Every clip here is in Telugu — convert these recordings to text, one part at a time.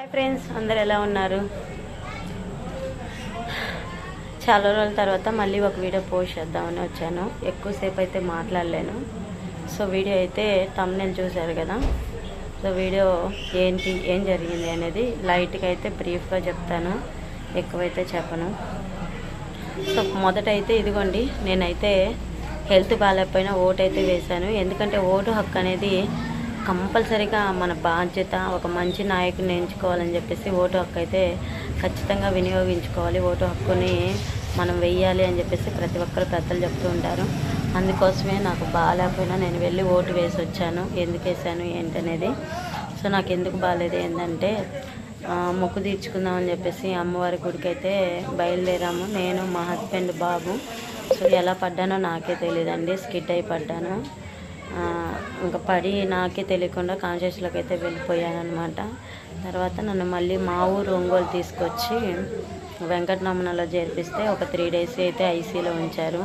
హాయ్ ఫ్రెండ్స్ అందరు ఎలా ఉన్నారు? చాలా రోజుల తర్వాత మళ్ళీ ఒక వీడియో పోస్ట్ చేద్దామని వచ్చాను. ఎక్కువసేపు అయితే మాట్లాడలేను. సో వీడియో అయితే తమ్ముని చూశారు కదా. సో వీడియో ఏంటి ఏం జరిగింది అనేది లైట్గా అయితే బ్రీఫ్గా చెప్తాను. ఎక్కువైతే చెప్పను. సో మొదటైతే ఇదిగోండి నేనైతే హెల్త్ బాగాలేకపోయినా ఓటు అయితే వేశాను. ఎందుకంటే ఓటు హక్కు అనేది కంపల్సరీగా మన బాధ్యత ఒక మంచి నాయకుని ఎంచుకోవాలని చెప్పేసి ఓటు హక్కు అయితే ఖచ్చితంగా వినియోగించుకోవాలి. ఓటు హక్కుని మనం వెయ్యాలి అని చెప్పేసి ప్రతి ఒక్కరు పెద్దలు చెప్తూ ఉంటారు. అందుకోసమే నాకు బాగాలేకపోయినా నేను వెళ్ళి ఓటు వేసి వచ్చాను. ఎందుకు వేసాను ఏంటనేది. సో నాకు ఎందుకు బాగాలేదు ఏంటంటే మొక్కు తీర్చుకుందామని చెప్పేసి అమ్మవారి గుడికి అయితే బయలుదేరాము. నేను మా హస్బెండ్ బాబు. సో ఎలా పడ్డానో నాకే తెలియదండి. స్కిడ్ అయి పడ్డాను. ఇంకా పడి నాకే తెలియకుండా కాన్షియస్లోకి అయితే వెళ్ళిపోయాను అనమాట తర్వాత నన్ను మళ్ళీ మా ఊరు ఒంగోలు తీసుకొచ్చి వెంకటరమణలో చేర్పిస్తే ఒక త్రీ డేస్ అయితే ఐసీలో ఉంచారు.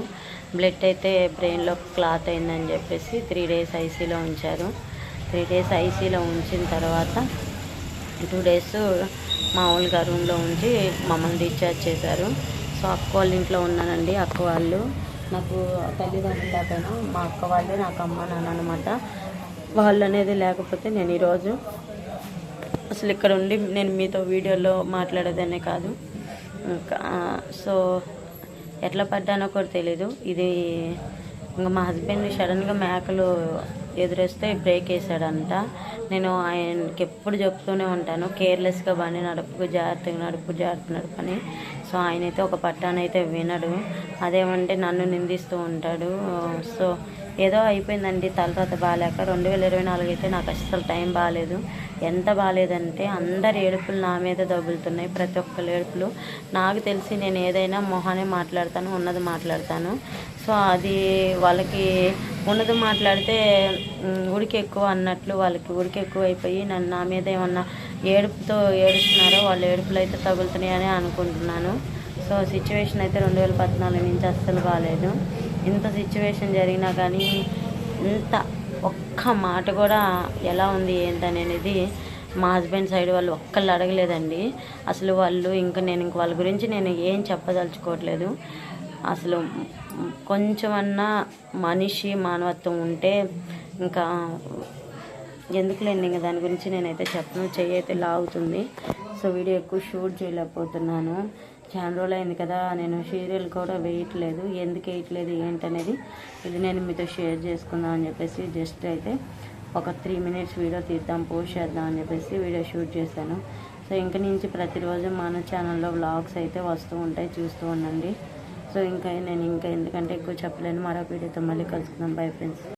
బ్లడ్ అయితే బ్రెయిన్లో క్లాత్ అయిందని చెప్పేసి త్రీ డేస్ ఐసీలో ఉంచారు. త్రీ డేస్ ఐసీలో ఉంచిన తర్వాత టూ డేస్ మామూలుగా రూమ్లో ఉంచి మమ్మల్ని డిశ్చార్జ్ చేశారు. సో అక్క వాళ్ళ ఇంట్లో ఉన్నానండి అక్క వాళ్ళు. నాకు తల్లిదండ్రులు లేకపోయినా మా అక్క వాళ్ళే నాకు అమ్మ నాన్న అనమాట వాళ్ళు అనేది లేకపోతే నేను ఈరోజు అసలు ఇక్కడ ఉండి నేను మీతో వీడియోలో మాట్లాడేదనే కాదు. ఇంకా సో ఎట్లా పడ్డానో కూడా తెలీదు. ఇది ఇంకా మా హస్బెండ్ సడన్గా మేకలు ఎదురేస్తే బ్రేక్ వేసాడంట నేను ఆయనకి ఎప్పుడు చెప్తూనే ఉంటాను కేర్లెస్గా బండి నడుపుకు జాగ్రత్తగా నడుపు జాగ్రత్త నడుపు అని సో ఆయనైతే ఒక పట్టానైతే వినడు. అదేమంటే నన్ను నిందిస్తూ ఉంటాడు. సో ఏదో అయిపోయిందండి తలరాత బాగాలేక రెండు వేల ఇరవై నాలుగు అయితే నాకు అస్సలు టైం బాగాలేదు ఎంత బాగాలేదంటే అందరి ఏడుపులు నా మీద దొబ్బులుతున్నాయి ప్రతి ఒక్కరి ఏడుపులు. నాకు తెలిసి నేను ఏదైనా మొహానే మాట్లాడతాను ఉన్నది మాట్లాడతాను. సో అది వాళ్ళకి ఉన్నది మాట్లాడితే ఉడికి ఎక్కువ అన్నట్లు వాళ్ళకి ఉడికి ఎక్కువ అయిపోయి నన్ను నా మీద ఏమన్నా ఏడుపుతో ఏడుస్తున్నారో వాళ్ళ ఏడుపులు అయితే తగులుతున్నాయని అనుకుంటున్నాను. సో సిచ్యువేషన్ అయితే రెండు వేల పద్నాలుగు నుంచి అస్సలు బాగాలేదు ఇంత సిచ్యువేషన్ జరిగినా కానీ ఇంత ఒక్క మాట కూడా ఎలా ఉంది ఏంటనేది మా హస్బెండ్ సైడ్ వాళ్ళు ఒక్కళ్ళు అడగలేదండి. అసలు వాళ్ళు ఇంకా నేను ఇంక వాళ్ళ గురించి నేను ఏం చెప్పదలుచుకోవట్లేదు. అసలు కొంచెమన్నా మనిషి మానవత్వం ఉంటే ఇంకా ఎందుకులేండి ఇంకా దాని గురించి నేనైతే చెప్పను. చెయ్యి అయితే లాగుతుంది. సో వీడియో ఎక్కువ షూట్ చేయలేకపోతున్నాను. చాలా రోజులు అయింది కదా నేను సీరియల్ కూడా వేయట్లేదు. ఎందుకు వేయట్లేదు ఏంటనేది ఇది నేను మీతో షేర్ చేసుకుందాం అని చెప్పేసి జస్ట్ అయితే ఒక త్రీ మినిట్స్ వీడియో తీద్దాం పోస్ట్ చేద్దాం అని చెప్పేసి వీడియో షూట్ చేశాను. సో ఇంక నుంచి ప్రతిరోజు మన ఛానల్లో వ్లాగ్స్ అయితే వస్తూ ఉంటాయి చూస్తూ ఉండండి. సో ఇంకా నేను ఇంకా ఎందుకంటే ఎక్కువ చెప్పలేను. మరో వీడియోతో మళ్ళీ కలుసుకుందాం. Bye friends